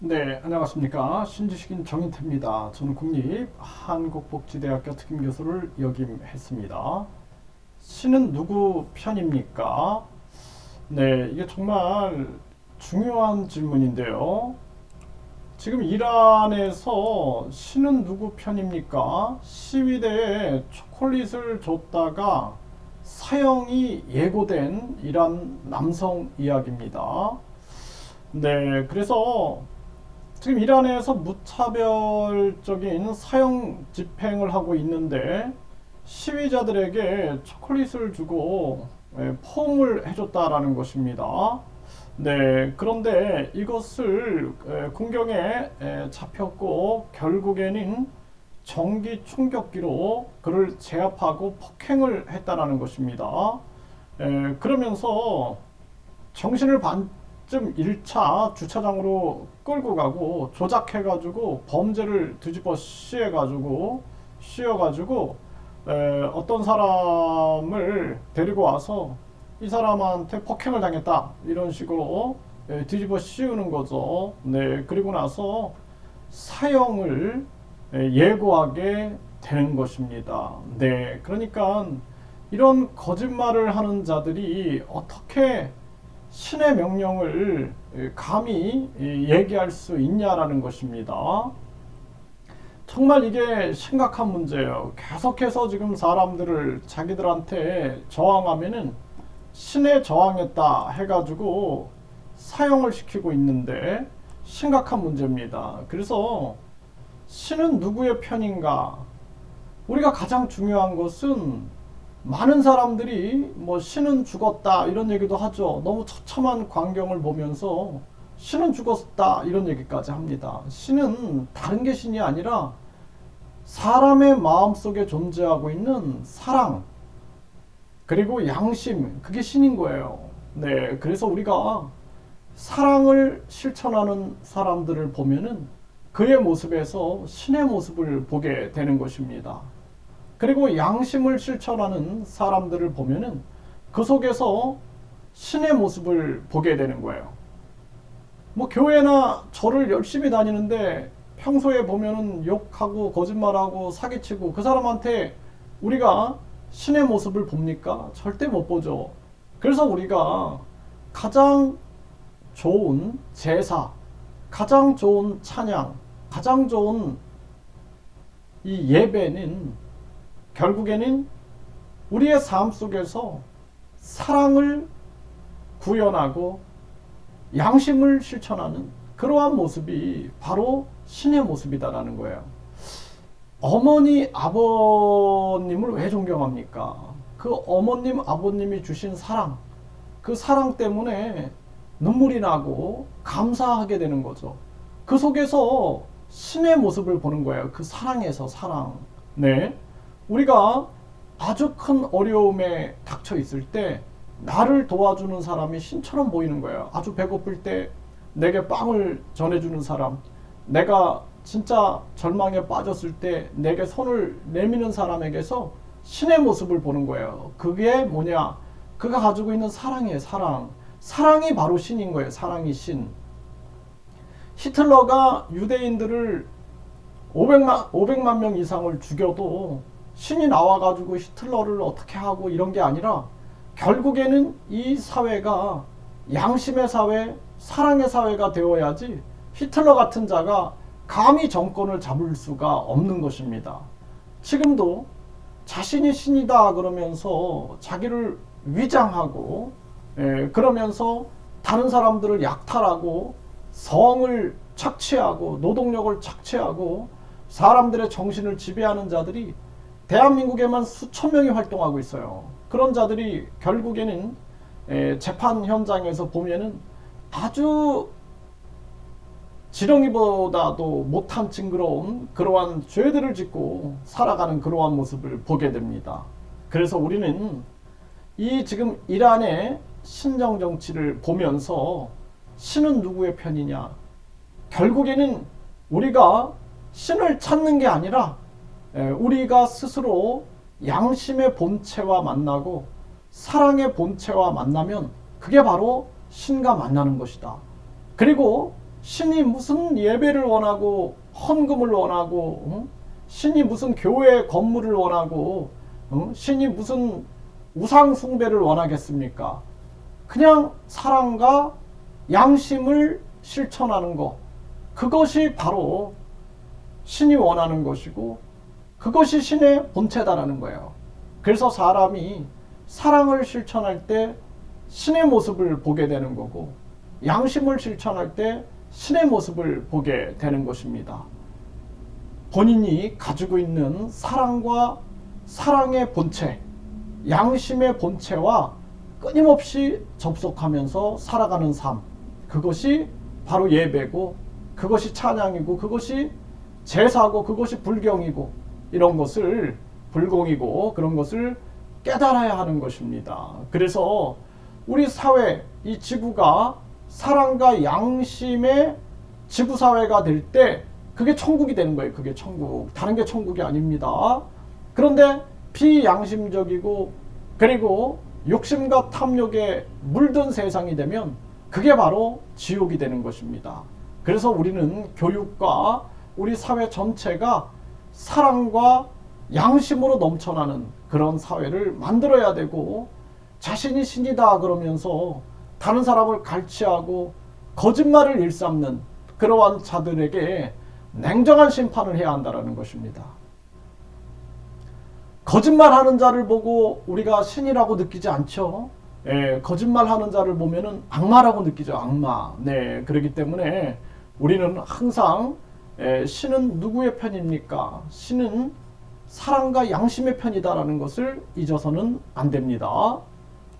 네, 안녕하십니까. 신지식인 정인태입니다. 저는 국립 한국복지대학교 특임교수를 역임했습니다. 신은 누구 편입니까? 네, 이게 정말 중요한 질문인데요. 지금 이란에서 신은 누구 편입니까? 시위대에 초콜릿을 줬다가 사형이 예고된 이란 남성 이야기입니다. 네, 그래서 지금 이란에서 무차별적인 사형 집행을 하고 있는데 시위자들에게 초콜릿을 주고 예, 포옹을 해줬다라는 것입니다. 네, 그런데 이것을 에, 군경에 에, 잡혔고 결국에는 전기 충격기로 그를 제압하고 폭행을 했다라는 것입니다. 에, 그러면서 정신을 반 쯤 1차 주차장으로 끌고 가고 조작해가지고 범죄를 뒤집어 씌워가지고 씌워가지고 에, 어떤 사람을 데리고 와서 이 사람한테 폭행을 당했다 이런 식으로 에, 뒤집어 씌우는 거죠. 네 그리고 나서 사형을 에, 예고하게 되는 것입니다. 네 그러니까 이런 거짓말을 하는 자들이 어떻게 신의 명령을 에, 감히 이, 얘기할 수 있냐라는 것입니다. 정말 이게 심각한 문제예요. 계속해서 지금 사람들을 자기들한테 저항하면은 신에 저항했다 해가지고 사용을 시키고 있는데 심각한 문제입니다. 그래서 신은 누구의 편인가? 우리가 가장 중요한 것은 많은 사람들이 뭐 신은 죽었다 이런 얘기도 하죠. 너무 처참한 광경을 보면서 신은 죽었다 이런 얘기까지 합니다. 신은 다른 게 신이 아니라 사람의 마음속에 존재하고 있는 사랑 그리고 양심 그게 신인 거예요. 네, 그래서 우리가 사랑을 실천하는 사람들을 보면은 그의 모습에서 신의 모습을 보게 되는 것입니다. 그리고 양심을 실천하는 사람들을 보면은 그 속에서 신의 모습을 보게 되는 거예요. 뭐 교회나 절을 열심히 다니는데 평소에 보면은 욕하고 거짓말하고 사기치고 그 사람한테 우리가 신의 모습을 봅니까? 절대 못 보죠. 그래서 우리가 가장 좋은 제사, 가장 좋은 찬양, 가장 좋은 이 예배는 결국에는 우리의 삶 속에서 사랑을 구현하고 양심을 실천하는 그러한 모습이 바로 신의 모습이다라는 거예요. 어머니, 아버님을 왜 존경합니까? 그 어머님, 아버님이 주신 사랑, 그 사랑 때문에 눈물이 나고 감사하게 되는 거죠. 그 속에서 신의 모습을 보는 거예요. 그 사랑에서 사랑. 네. 우리가 아주 큰 어려움에 닥쳐 있을 때 나를 도와주는 사람이 신처럼 보이는 거예요. 아주 배고플 때 내게 빵을 전해주는 사람, 내가 진짜 절망에 빠졌을 때 내게 손을 내미는 사람에게서 신의 모습을 보는 거예요. 그게 뭐냐? 그가 가지고 있는 사랑이에요, 사랑. 사랑이 바로 신인 거예요, 사랑이 신. 히틀러가 유대인들을 500만, 500만 명 이상을 죽여도 신이 나와가지고 히틀러를 어떻게 하고 이런 게 아니라 결국에는 이 사회가 양심의 사회, 사랑의 사회가 되어야지 히틀러 같은 자가 감히 정권을 잡을 수가 없는 것입니다. 지금도 자신이 신이다 그러면서 자기를 위장하고 예, 그러면서 다른 사람들을 약탈하고 성을 착취하고 노동력을 착취하고 사람들의 정신을 지배하는 자들이 대한민국에만 수천 명이 활동하고 있어요. 그런 자들이 결국에는 에, 재판 현장에서 보면은 아주 지렁이보다도 못한 징그러운 그러한 죄들을 짓고 살아가는 그러한 모습을 보게 됩니다. 그래서 우리는 이 지금 이란의 신정 정치를 보면서 신은 누구의 편이냐? 결국에는 우리가 신을 찾는 게 아니라 에, 우리가 스스로 양심의 본체와 만나고 사랑의 본체와 만나면 그게 바로 신과 만나는 것이다. 그리고 신이 무슨 예배를 원하고 헌금을 원하고 응? 신이 무슨 교회 건물을 원하고 응? 신이 무슨 우상 숭배를 원하겠습니까? 그냥 사랑과 양심을 실천하는 것 그것이 바로 신이 원하는 것이고 그것이 신의 본체다라는 거예요. 그래서 사람이 사랑을 실천할 때 신의 모습을 보게 되는 거고 양심을 실천할 때 신의 모습을 보게 되는 것입니다. 본인이 가지고 있는 사랑과 사랑의 본체, 양심의 본체와 끊임없이 접속하면서 살아가는 삶. 그것이 바로 예배고, 그것이 찬양이고, 그것이 제사고, 그것이 불경이고, 이런 것을 불공이고, 그런 것을 깨달아야 하는 것입니다. 그래서 우리 사회, 이 지구가 사랑과 양심의 지구 사회가 될 때, 그게 천국이 되는 거예요. 그게 천국. 다른 게 천국이 아닙니다. 그런데 비양심적이고 그리고 욕심과 탐욕에 물든 세상이 되면 그게 바로 지옥이 되는 것입니다. 그래서 우리는 교육과 우리 사회 전체가 사랑과 양심으로 넘쳐나는 그런 사회를 만들어야 되고 자신이 신이다 그러면서 다른 사람을 갈취하고 거짓말을 일삼는 그러한 자들에게 냉정한 심판을 해야 한다는 것입니다. 거짓말하는 자를 보고 우리가 신이라고 느끼지 않죠. 예, 거짓말하는 자를 보면은 악마라고 느끼죠. 악마. 네, 그렇기 때문에 우리는 항상 예, 신은 누구의 편입니까? 신은 사랑과 양심의 편이다라는 것을 잊어서는 안 됩니다.